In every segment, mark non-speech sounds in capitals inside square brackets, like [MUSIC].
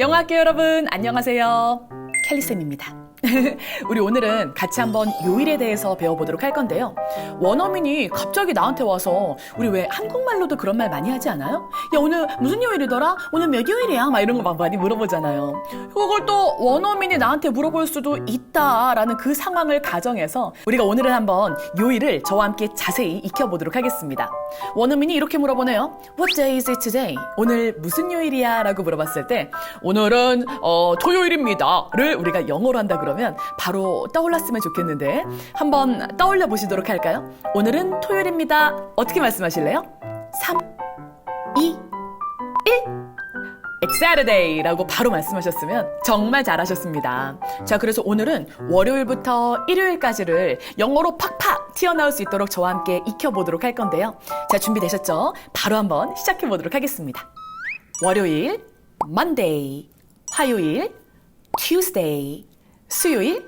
영화학교 여러분 안녕하세요. 켈리쌤입니다. [LAUGHS] 우리 오늘은 같이 한번 요일에 대해서 배워보도록 할 건데요. 원어민이 갑자기 나한테 와서 우리 왜 한국말로도 그런 말 많이 하지 않아요? 야 오늘 무슨 요일이더라? 오늘 몇 요일이야? 막 이런 거 막 많이 물어보잖아요. 그걸 또 원어민이 나한테 물어볼 수도 있다라는 그 상황을 가정해서 우리가 오늘은 한번 요일을 저와 함께 자세히 익혀보도록 하겠습니다. 원어민이 이렇게 물어보네요. What day is it today? 오늘 무슨 요일이야? 라고 물어봤을 때 오늘은 어, 토요일입니다 를 우리가 영어로 한다 그러면 바로 떠올랐으면 좋겠는데 한번 떠올려 보시도록 할까요? 오늘은 토요일입니다. 어떻게 말씀하실래요? 3, 2, 1 It's Saturday라고 바로 말씀하셨으면 정말 잘하셨습니다. 자, 그래서 오늘은 월요일부터 일요일까지를 영어로 팍팍 튀어나올 수 있도록 저와 함께 익혀보도록 할 건데요. 자, 준비되셨죠? 바로 한번 시작해보도록 하겠습니다. 월요일, Monday, 화요일, Tuesday, 수요일,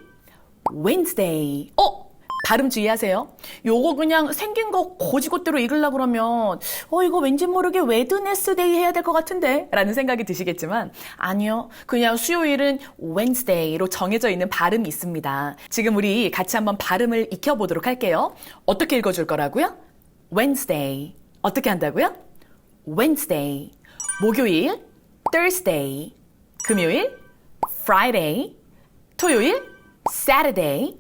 Wednesday. 어? 발음 주의하세요. 요거 그냥 생긴 거 고지고대로 읽으려고 그러면 어 이거 왠지 모르게 웨드네스데이 해야 될 것 같은데 라는 생각이 드시겠지만 아니요. 그냥 수요일은 Wednesday로 정해져 있는 발음이 있습니다. 지금 우리 같이 한번 발음을 익혀 보도록 할게요. 어떻게 읽어 줄 거라고요? Wednesday. 어떻게 한다고요? Wednesday. 목요일 Thursday. 금요일 Friday. 토요일 Saturday.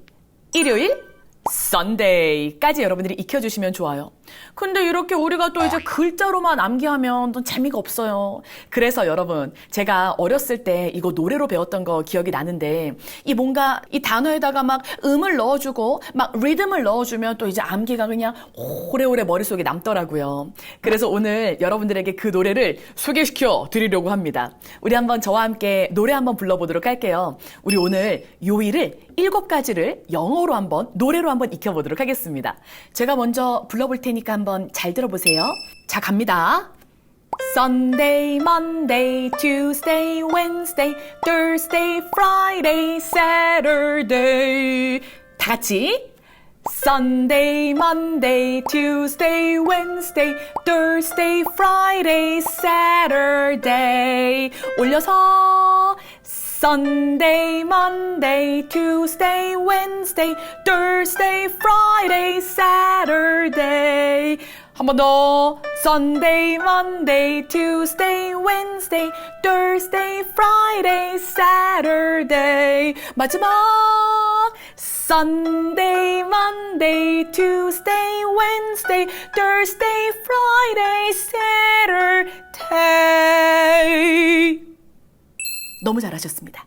일요일 Sunday까지 여러분들이 익혀주시면 좋아요. 근데 이렇게 우리가 또 이제 글자로만 암기하면 또 재미가 없어요. 그래서 여러분, 제가 어렸을 때 이거 노래로 배웠던 거 기억이 나는데, 이 뭔가 이 단어에다가 막 음을 넣어주고, 막 리듬을 넣어주면 또 이제 암기가 그냥 오래오래 머릿속에 남더라고요. 그래서 오늘 여러분들에게 그 노래를 소개시켜 드리려고 합니다. 우리 한번 저와 함께 노래 한번 불러보도록 할게요. 우리 오늘 요일을 일곱 가지를 영어로 한번, 노래로 한번 익혀보도록 하겠습니다. 제가 먼저 불러볼 테니까 한번 잘 들어보세요. 자, 갑니다. Sunday, Monday, Tuesday, Wednesday, Thursday, Friday, Saturday. 다 같이. Sunday, Monday, Tuesday, Wednesday, Thursday, Friday, Saturday. 올려서 Sunday, Monday, Tuesday, Wednesday, Thursday, Friday, Saturday. 한 번 더. Sunday, Monday, Tuesday, Wednesday, Thursday, Friday, Saturday. 마지막. Sunday, Monday, Tuesday, Wednesday, Thursday, Friday, Saturday. 너무 잘하셨습니다.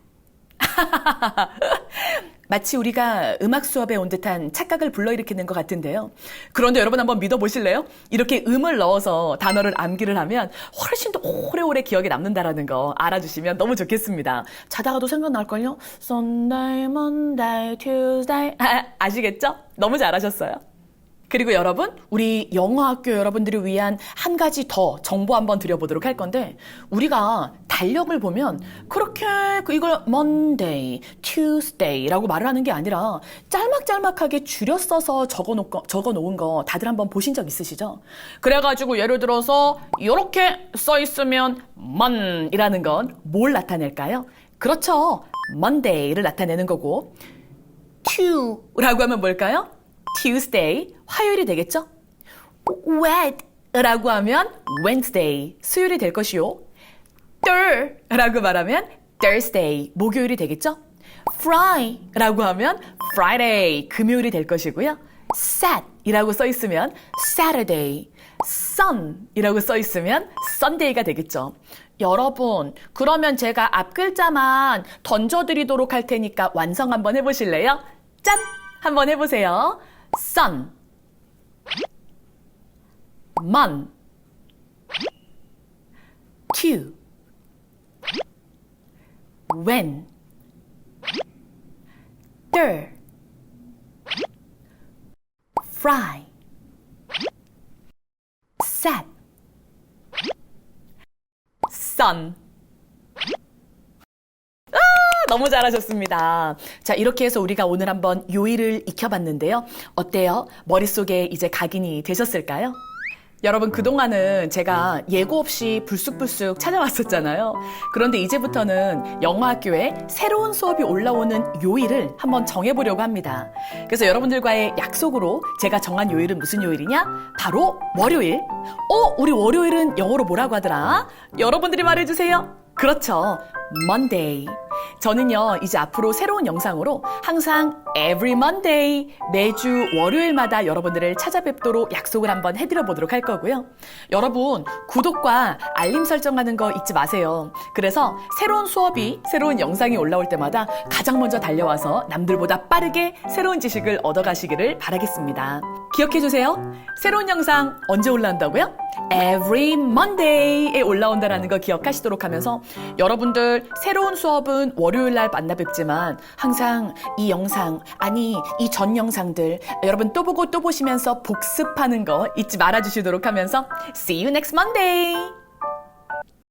마치 우리가 음악 수업에 온 듯한 착각을 불러일으키는 것 같은데요. 그런데 여러분 한번 믿어보실래요? 이렇게 음을 넣어서 단어를 암기를 하면 훨씬 더 오래오래 기억에 남는다라는 거 알아주시면 너무 좋겠습니다. 자다가도 생각날걸요? Sunday, Monday, Tuesday. 아, 아시겠죠? 너무 잘하셨어요. 그리고 여러분, 우리 영어학교 여러분들을 위한 한 가지 더 정보 한번 드려보도록 할 건데, 우리가 달력을 보면 그렇게 그 이걸 Monday, Tuesday라고 말을 하는 게 아니라 짤막짤막하게 줄여 써서 적어 놓은 거, 다들 한번 보신 적 있으시죠? 그래가지고 예를 들어서 이렇게 써 있으면 mon이라는 건 뭘 나타낼까요? 그렇죠. Monday를 나타내는 거고, Tu라고 하면 뭘까요? Tuesday, 화요일이 되겠죠? Wed라고 하면 Wednesday, 수요일이 될 것이요. Thur라고 말하면 Thursday, 목요일이 되겠죠? Fry라고 하면 Friday, 금요일이 될 것이고요. Sat이라고 써 있으면 Saturday, Sun이라고 써 있으면 Sunday가 되겠죠. 여러분, 그러면 제가 앞 글자만 던져드리도록 할 테니까 완성 한번 해보실래요? 짠! 한번 해보세요. sun, mun, q, when, stir, fry, set, sun. 아, 너무 잘하셨습니다. 자, 이렇게 해서 우리가 오늘 한번 요일을 익혀봤는데요. 어때요? 머릿속에 이제 각인이 되셨을까요? 여러분, 그동안은 제가 예고 없이 불쑥불쑥 찾아왔었잖아요. 그런데 이제부터는 영어학교에 새로운 수업이 올라오는 요일을 한번 정해보려고 합니다. 그래서 여러분들과의 약속으로 제가 정한 요일은 무슨 요일이냐? 바로 월요일. 어, 우리 월요일은 영어로 뭐라고 하더라? 여러분들이 말해주세요. 그렇죠. Monday. 저는요, 이제 앞으로 새로운 영상으로 항상 every Monday, 매주 월요일마다 여러분들을 찾아뵙도록 약속을 한번 해드려 보도록 할 거고요. 여러분, 구독과 알림 설정하는 거 잊지 마세요. 그래서 새로운 수업이, 새로운 영상이 올라올 때마다 가장 먼저 달려와서 남들보다 빠르게 새로운 지식을 얻어가시기를 바라겠습니다. 기억해 주세요. 새로운 영상 언제 올라온다고요? Every Monday에 올라온다라는 거 기억하시도록 하면서 여러분들 새로운 수업은 월요일 날 만나 뵙지만 항상 이 영상 아니 이 전 영상들 여러분 또 보고 또 보시면서 복습하는 거 잊지 말아 주시도록 하면서 See you next Monday.